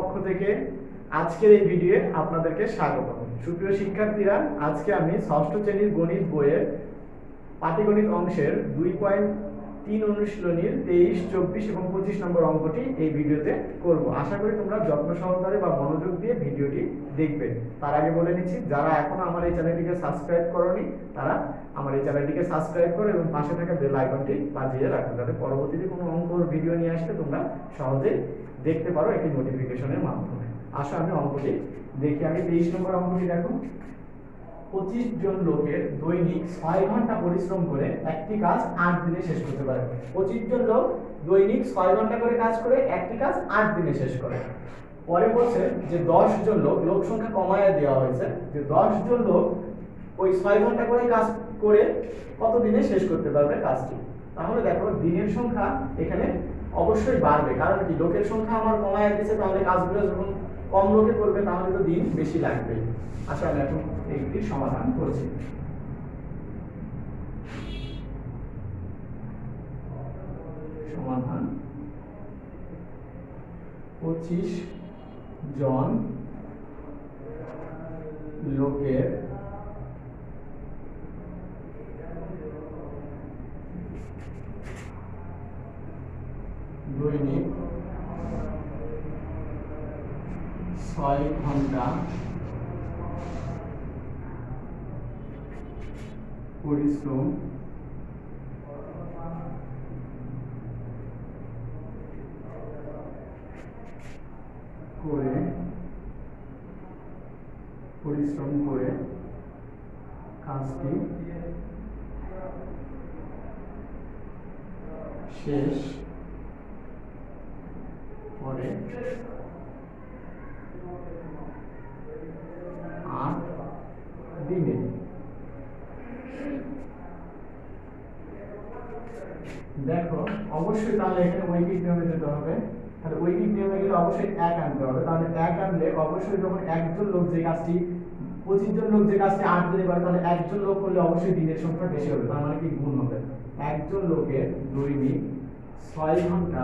পক্ষ থেকে আজকের এই ভিডিওয়ে আপনাদেরকে স্বাগত। সুপ্রিয় শিক্ষার্থীরা, আজকে আমি ষষ্ঠ শ্রেণির গণিত বইয়ের পাটিগণিত অংশের দুই পয়েন্ট তিন অনুশীলনীর তেইশ, চব্বিশ এবং পঁচিশ নম্বর অঙ্কটি এই ভিডিওতে করব। আশা করি তোমরা যত্ন সহকারে বা মনোযোগ দিয়ে ভিডিওটি দেখবে। তার আগে বলে নিচ্ছি, যারা এখনও আমার এই চ্যানেলটিকে সাবস্ক্রাইব করনি, তারা আমার এই চ্যানেলটিকে সাবস্ক্রাইব করো এবং পাশে থাকা বেল আইকনটি বাজিয়ে রাখো যাতে পরবর্তীতে কোনো অঙ্কর ভিডিও নিয়ে আসলে তোমরা সহজে দেখতে পারো একটি নোটিফিকেশনের মাধ্যমে। আসো আমি অঙ্কটি দেখি। আমি তেইশ নম্বর অঙ্কটি দেখো। পঁচিশ জন লোকের দৈনিক ছয় ঘণ্টা পরিশ্রম করে একটি কাজ আট দিনে শেষ করতে পারে। পঁচিশ জন লোক দৈনিক ছয় ঘণ্টা করে কাজ করে একটি কাজ আট দিনে শেষ করে। পরে বলছে যে দশ জন লোক লোক সংখ্যা কমায় দেওয়া হয়েছে, যে দশ জন লোক ওই ছয় ঘণ্টা করে কাজ করে কত দিনে শেষ করতে পারবে কাজটি? তাহলে দেখো দিনের সংখ্যা এখানে অবশ্যই বাড়বে। কারণ কি? লোকের সংখ্যা আমার কমায় দিয়েছে, তাহলে কাজগুলো যখন কম লোকে করবে, তাহলে তো দিন বেশি লাগবে। আচ্ছা আমি এখন এইটির সমাধান করছে। সমাধান পঁচিশ জন লোকের দৈনিক ছয় ঘণ্টা পরিশ্রম করে পরিশ্রম করে কাজটি শেষ করে আট দিনে দেখো, অবশ্যই তাহলে এখানে ঐকিক নিয়মে যেতে হবে। তাহলে ঐকিক নিয়মে গেলে অবশ্যই এক আনতে হবে। তাহলে এক আনলে অবশ্যই যখন একজন লোক যে কাজটি, পঁচিশ জন লোক যে কাজটি আট দিনে করে তাহলে একজন লোক করলে অবশ্যই দিনের সংখ্যা বেশি হবে। তার মানে কি? গুণ হবে। একজন লোকের দৈনিক ছয় ঘণ্টা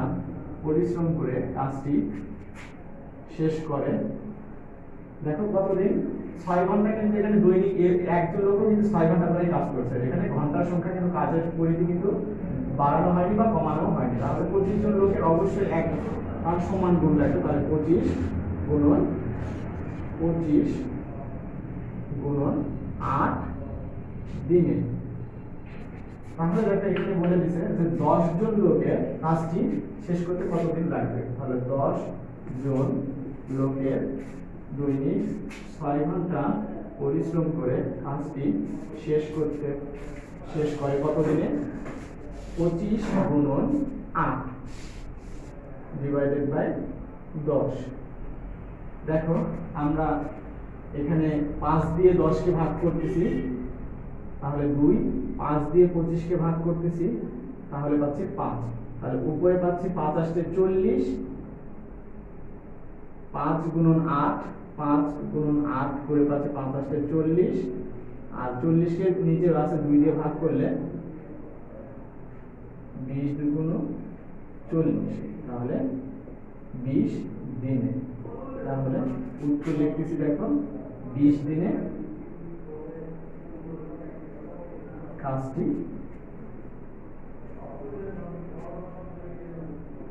পরিশ্রম করে কাজটি শেষ করে। দেখো কতদিন? ছয় ঘণ্টা কিন্তু এখানে দৈনিক একজন লোকও কিন্তু ছয় ঘণ্টা করে কাজ করছে। এখানে ঘণ্টার সংখ্যা কিন্তু কাজের পরিধি কিন্তু বাড়ানো হয়নি বা কমানো হয়নি। তাহলে পঁচিশ জন লোকের অবশ্যই এক আর সমান গুণ লাগবে তাহলে পঁচিশ গুণন পঁচিশ গুণন আট দিনে। তাহলে দেখো এখানে বলে দিছে যে দশ জন লোকের কাজটি শেষ করতে কতদিন লাগবে? তাহলে দশ জন লোকের দৈনিক ছয় ঘণ্টা পরিশ্রম করে কাজটি শেষ করতে, শেষ করে কত দিনে পঁচিশ গুণন আট ডিভাইডেড বাই দশ। দেখো, আমরা এখানে পাঁচ দিয়ে দশকে ভাগ করতেছি, তাহলে দুই, পাঁচ দিয়ে পঁচিশকে ভাগ করতেছি, তাহলে পাচ্ছি পাঁচ। তাহলে উপরে পাচ্ছি পাঁচ আসতে চল্লিশ পাঁচ গুণন আট, পাঁচ গুণন আট করে পাচ্ছি পাঁচ আসতে চল্লিশ। আর চল্লিশকে নিচে আছে দুই দিয়ে ভাগ করলে বিশ দুগুণ চল্লিশ। তাহলে বিশ দিনে। তাহলে উত্তর লিখতেছি দেখো, বিশ দিনে কাজটি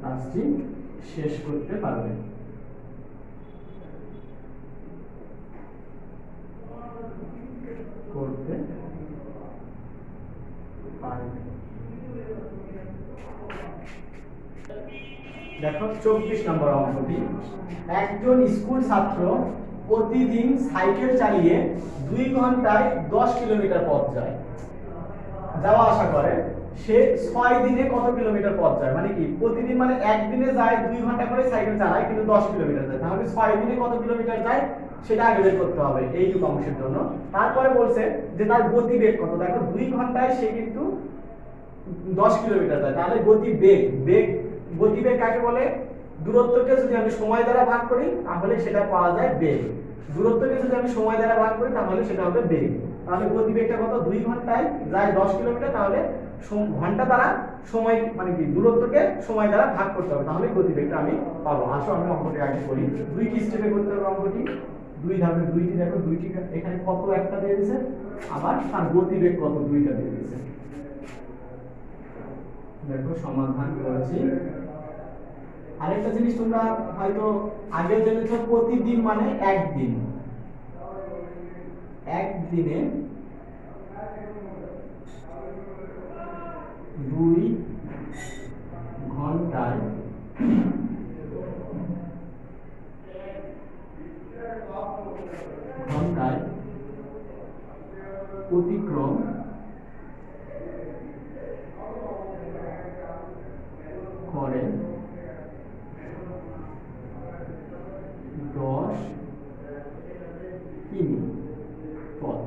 কাজটি শেষ করতে পারবে করতে পারবে দেখো, চব্বিশ নম্বর অঙ্কটি একজন স্কুল ছাত্র প্রতিদিন সাইকেল চালিয়ে দুই ঘন্টায় দশ কিলোমিটার পথ যায়। যাওয়া আসা করে, সে ছয় দিনে কত কিলোমিটার পথ যায়? মানে কি, প্রতিদিন মানে একদিনে যায় দুই ঘণ্টা করে সাইকেল চালায়, কিন্তু দশ কিলোমিটার যায়। তাহলে ছয় দিনে কত কিলোমিটার যায়? সেটা আগে বের করতে হবে এইটুকু অংশের জন্য। তারপরে বলছে যে তার গতিবেগ কত? দেখো, দুই ঘন্টায় সে কিন্তু দশ কিলোমিটার যায়। তাহলে গতি বেগ বেগ গতিবেগ কাকে বলে? দূরত্বকে যদি আমি সময় দ্বারা ভাগ করি, তাহলে সেটা পাওয়া যায় বেগ। দূরত্বকে যদি আমি সময় দ্বারা ভাগ করি, তাহলে সেটা হবে বেগ। তাহলে গতিবেগটা কত? দুই ঘন্টায় যায় দশ কিলোমিটার, তাহলে ঘণ্টা দ্বারা সময় মানে কি, দূরত্বকে সময় দ্বারা ভাগ করতে হবে। তাহলে গতিবেগটা আমি পাবো। আসো, আমি অঙ্কটি আগে করি। দুইটি স্টেপে করতে হবে অঙ্কটি। দুই ধাপে দুইটি, দেখো দুইটি, এখানে কত একটা দিয়ে দিয়েছে? আবার তার গতিবেগ কত? দুইটা দিয়ে দিয়েছে। দেখো, সমাধান করেছি। আরেকটা জিনিস তোমরা হয়তো আগে জেনেছো প্রতিদিন মানে একদিন। একদিনে পথ।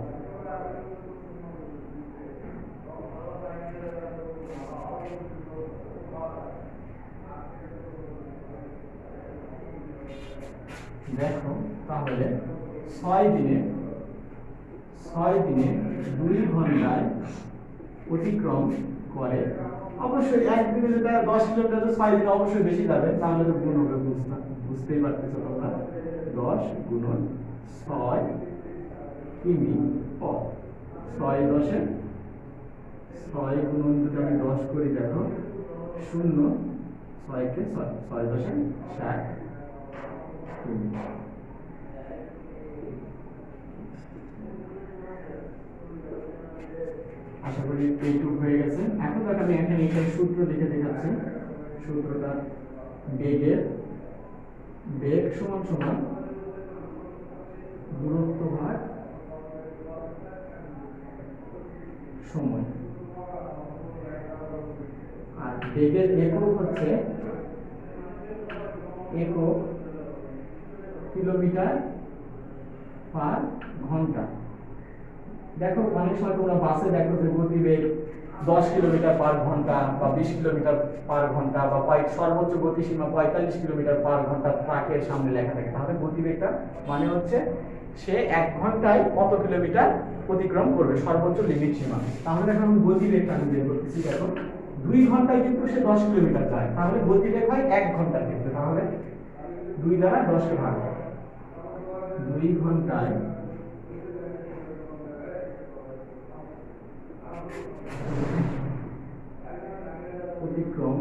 দেখো, তাহলে ছয় দিনে ছয় দিনে দুই ঘন্টায় অতিক্রম করে। অবশ্যই একদিনে যেটা দশ কিলোমিটার তো ছয় দিনে অবশ্যই বেশি যাবে, তাহলে তো গুণ হবে, বুঝতে বুঝতেই পারতেছো তোমরা। দশ গুণন ছয় কিমি? পথ ছয় দশে? ছয় গুণন যদি আমি দশ করি, দেখো, শূন্য, ছয়কে ছয় ছয় দশে ষাট। কিমি আশা করি এইটুক হয়ে গেছে। এখন দেখ, আমি এখানে এখানে সূত্র লিখে দেখাচ্ছি। সূত্রটা বেগের, বেগ সমান সমান দূরত্ব ভাগ সময়। আর বেগের একক হচ্ছে একক কিলোমিটার পার ঘণ্টা। দেখো, অনেক সময় তোমরা বাসে দেখো যে গতিবেগ দশ কিলোমিটার পার ঘণ্টা বা বিশ কিলোমিটার পার ঘণ্টা বা পঁয়- সর্বোচ্চ গতিসীমা পঁয়তাল্লিশ কিলোমিটার পার ঘণ্টা ট্রাকের সামনে লেখা থাকে। তাহলে গতিবেগটা মানে হচ্ছে সে এক ঘন্টায় কত কিলোমিটার অতিক্রম করবে? সর্বোচ্চ লিমিট সীমা। তাহলে এখন গতিবেগটা আমি বের করতেছি। দেখো, দুই ঘন্টায় কিন্তু সে দশ কিলোমিটার যায়। তাহলে গতিবেগ হয় এক ঘণ্টার ক্ষেত্রে। তাহলে দুই দ্বারা দশকে ভাগ। দুই ঘন্টায় অতিক্রম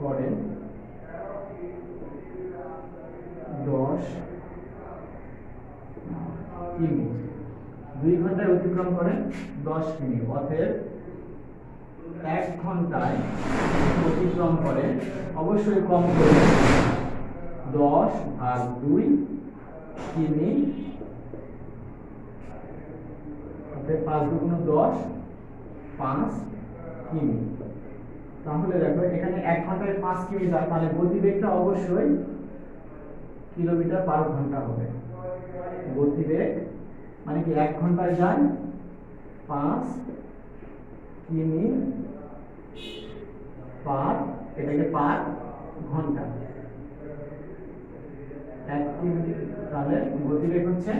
করেন দশ কিমি। দুই ঘন্টায় অতিক্রম করেন দশ কিমি। অতএব এক ঘন্টায় অতিক্রম করে অবশ্যই কম করে দশ আর দুই কিমি অতএব পাঁচ দুগুণ দশ, পাঁচ কিমি। তাহলে দেখো, এখানে এক ঘন্টায় পাঁচ কিমি যায়। তাহলে গতিবেগটা অবশ্যই কিলোমিটার পার ঘণ্টা হবে। গতিবেগ মানে কি, এক ঘন্টায় যায় পাঁচ কিমি পার, এটাকে পার ঘণ্টা। এক কিমি, তাহলে গতিবেগ হচ্ছে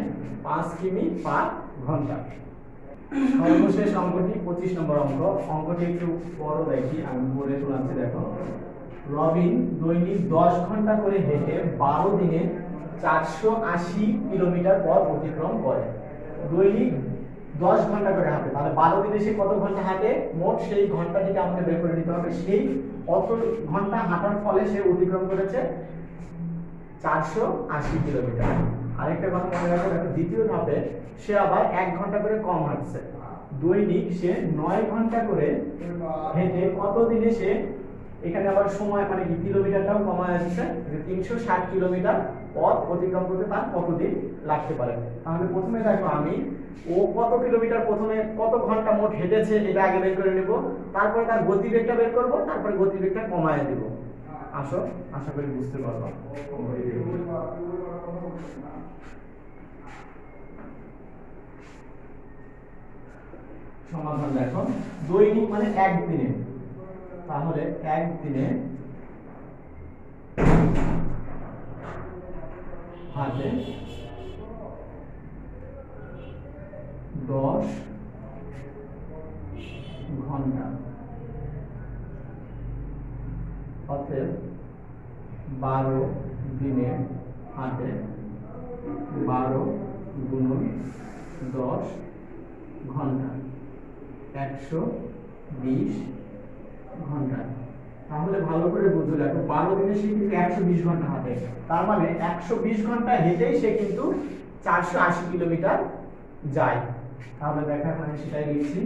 পাঁচ কিমি পার ঘণ্টা। সর্বশেষ অঙ্কটি পঁচিশ নম্বর অঙ্ক। অঙ্কটি একটু বড় দেখি, আমি বলে শোনাচ্ছি দেখো। রবিন দৈনিক দশ ঘণ্টা করে হেঁটে বারো দিনে চারশো আশি কিলোমিটার পথ অতিক্রম করে। দৈনিক দশ ঘণ্টা করে হাঁটে, তাহলে বারো দিনে সে কত ঘণ্টা হাঁটে? মোট সেই ঘন্টাটিকে আমাকে বের করে নিতে হবে। সেই কত ঘণ্টা হাঁটার ফলে সে অতিক্রম করেছে চারশো আশি কিলোমিটার। আরেকটা কথা মনে রাখো, দেখো দ্বিতীয় ধাপে সে আবার এক ঘণ্টা করে কম হাঁটছে। দৈনিক সে নয় ঘণ্টা করে হেঁটে কত দিনে সে এখানে আবার সময় মানে কিলোমিটারটাও কমা যাচ্ছে যে তিনশো ষাট কিলোমিটার পথ অতিক্রম করতে তার কতদিন লাগতে পারে। তাহলে প্রথমে দেখো আমি, ও কত কিলোমিটার প্রথমে কত ঘণ্টা মোট হেঁটেছে এটা আগে বের করে নেব, তারপরে তার গতিবেগটা বের করব, তারপরে গতিবেগটা কমায় দেব। আসো, আশা করি বুঝতে পারব সমাধান দেখো। দৈনিক মানে একদিনে তাহলে একদিনে হাতে দশ ঘণ্টা। অতএব বারো দিনে হাতে বারো গুণন দশ ঘণ্টা। একশো বিশ ঘণ্টা। তাহলে ভালো করে বুঝে দেখো বারো দিনে সে কিন্তু একশো বিশ ঘণ্টা হাঁটে তার মানে একশো বিশ ঘণ্টা হেঁটেই সে কিন্তু চারশো আশি কিলোমিটার যায়। তাহলে দেখা মানে সেটাই লিখছি।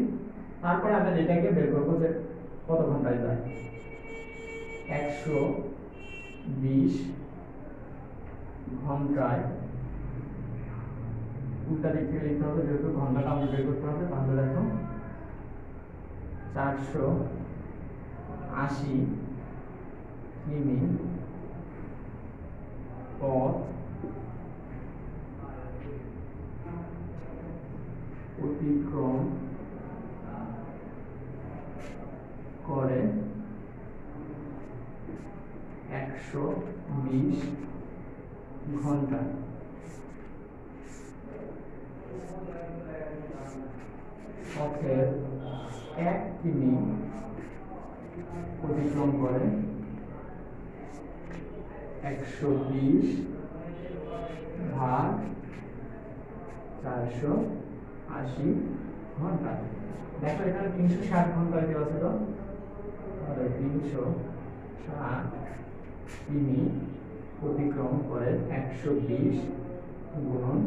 তারপরে আমরা এটাকে বের করব যে কত ঘন্টায় যায়? একশো বিশ ঘন্টায়। উল্টা দিক থেকে লিখতে হবে, যেহেতু ঘন্টাটা আমাদের বের করতে হবে, তাহলে দেখো চারশো আশি কিমি পথ। অতিক্রম করে একশো বিশ ঘণ্টা পথের এক কিমি অতিক্রম করে একশো বিশ ভাগ চারশো আশি ঘণ্টা। দেখো, এখানে তিনশো ষাট ঘণ্টা দেওয়া ছিল তাহলে তিনশো ষাট কিমি অতিক্রম করে একশো বিশ গুণন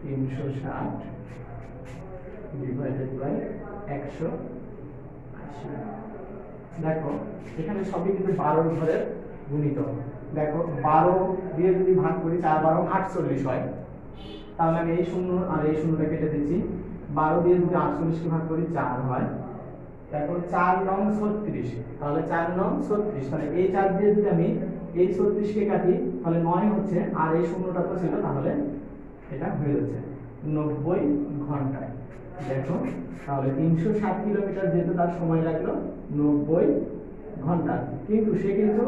তিনশো ষাট ডিভাইডেড বাই একশো আশি। দেখো, এখানে সবই কিন্তু বারোর ঘরের গুণিত। দেখো, বারো দিয়ে যদি ভাগ করি, চার বারো আটচল্লিশ হয়। তাহলে আমি এই শূন্য আর এই শূন্যটা কেটে দিচ্ছি। বারো দিয়ে যদি আটচল্লিশকে ভাগ করি, চার হয়। দেখো, চার নং ছত্রিশ। তাহলে চার নং ছত্রিশ। তাহলে এই চার দিয়ে যদি আমি এই ছত্রিশকে কাটি, তাহলে নয় হচ্ছে, আর এই শূন্যটা তো ছিল, তাহলে এটা হয়ে যাচ্ছে। নব্বই ঘন্টায়। দেখো, তাহলে তিনশো ষাট কিলোমিটার যেতে তার সময় লাগল, নব্বই ঘণ্টা। কিন্তু সে কিন্তু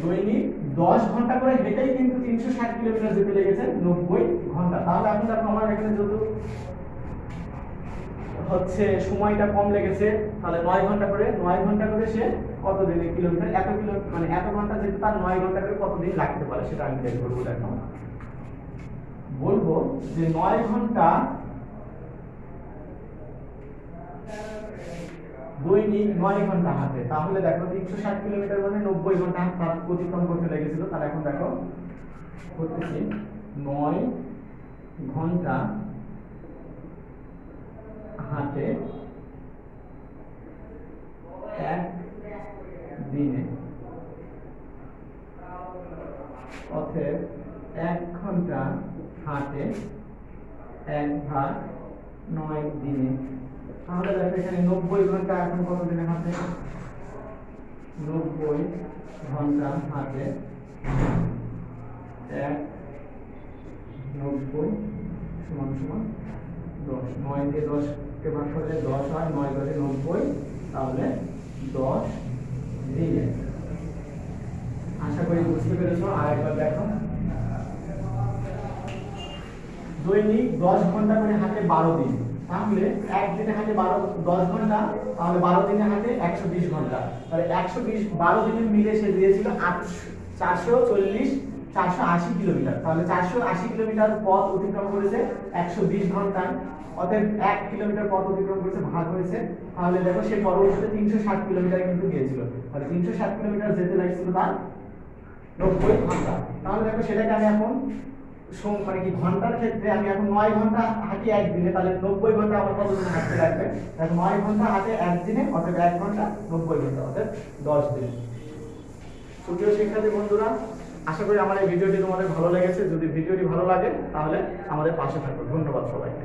দৈনিক দশ ঘণ্টা করে হেঁটেই কিন্তু তিনশো ষাট কিলোমিটার যেতে লেগেছে, নব্বই ঘণ্টা। তাহলে আমি দেখো আমার এখানে যেহেতু হচ্ছে সময়টা কম লেগেছে, তাহলে নয় ঘণ্টা করে, নয় ঘণ্টা করে সে কত দিনে কিলোমিটার, এত কিলো মানে এত ঘণ্টা যেতে তার নয় ঘণ্টা করে কতদিন লাগতে পারে সেটা আমি বের করব দেখো। বলব যে নয় ঘণ্টা দৈনিক নয় ঘণ্টা হাঁটে। তাহলে দেখো তিনশো ষাট কিলোমিটার মানে নব্বই ঘণ্টা অতিক্রম করতে লেগেছিল। তাহলে এখন দেখো করতেছি নয় ঘণ্টা হাঁটে এক দিনে। অতএব এক ঘণ্টা হাঁটে এক ভাগ নয় দিনে। দেখো এখানে নব্বই ঘণ্টা এখন কত দিনে হাঁটে নব্বই ঘণ্টা হাঁটে এক, নব্বই সমান সমান দশ। নয় দিয়ে দশকে ভাগ করলে দশ হয়, নয় দশে নব্বই, তাহলে দশ দিনে। আশা করি বুঝতে পেরেছ। আর একবার দেখো। দৈনিক দশ ঘণ্টা করে হাঁটে বারো দিন। তাহলে একদিনে হাঁটে বারো, দশ ঘণ্টা, তাহলে বারো দিনে হাঁটে একশো বিশ ঘণ্টা। তাহলে একশো বিশ, বারো দিনে মিলে সে দিয়েছিল আটশো, চারশো চল্লিশ, চারশো আশি কিলোমিটার। তাহলে চারশো আশি কিলোমিটার পথ অতিক্রম করেছে একশো বিশ ঘন্টায়। অতএব এক কিলোমিটার পথ অতিক্রম করেছে, ভাগ হয়েছে। তাহলে দেখো সে পরবর্তীতে তিনশো ষাট কিলোমিটার কিন্তু গিয়েছিল। তাহলে তিনশো ষাট কিলোমিটার যেতে লাগছিল তার নব্বই ঘণ্টা। তাহলে দেখো সেটাকে আমি এখন মানে কি ঘণ্টার ক্ষেত্রে আমি এখন নয় ঘণ্টা হাঁটি একদিনে, তাহলে নব্বই ঘণ্টা আমার কতদিন হাঁটতে লাগবে? দেখো নয় ঘণ্টা হাঁটে একদিনে, অর্থাৎ এক ঘণ্টা নব্বই ঘণ্টা, অর্থাৎ দশ দিন। সুপ্রিয় শিক্ষার্থী বন্ধুরা, আশা করি আমার এই ভিডিওটি তোমাদের ভালো লেগেছে। যদি ভিডিওটি ভালো লাগে, তাহলে আমাদের পাশে থাকো। ধন্যবাদ সবাইকে।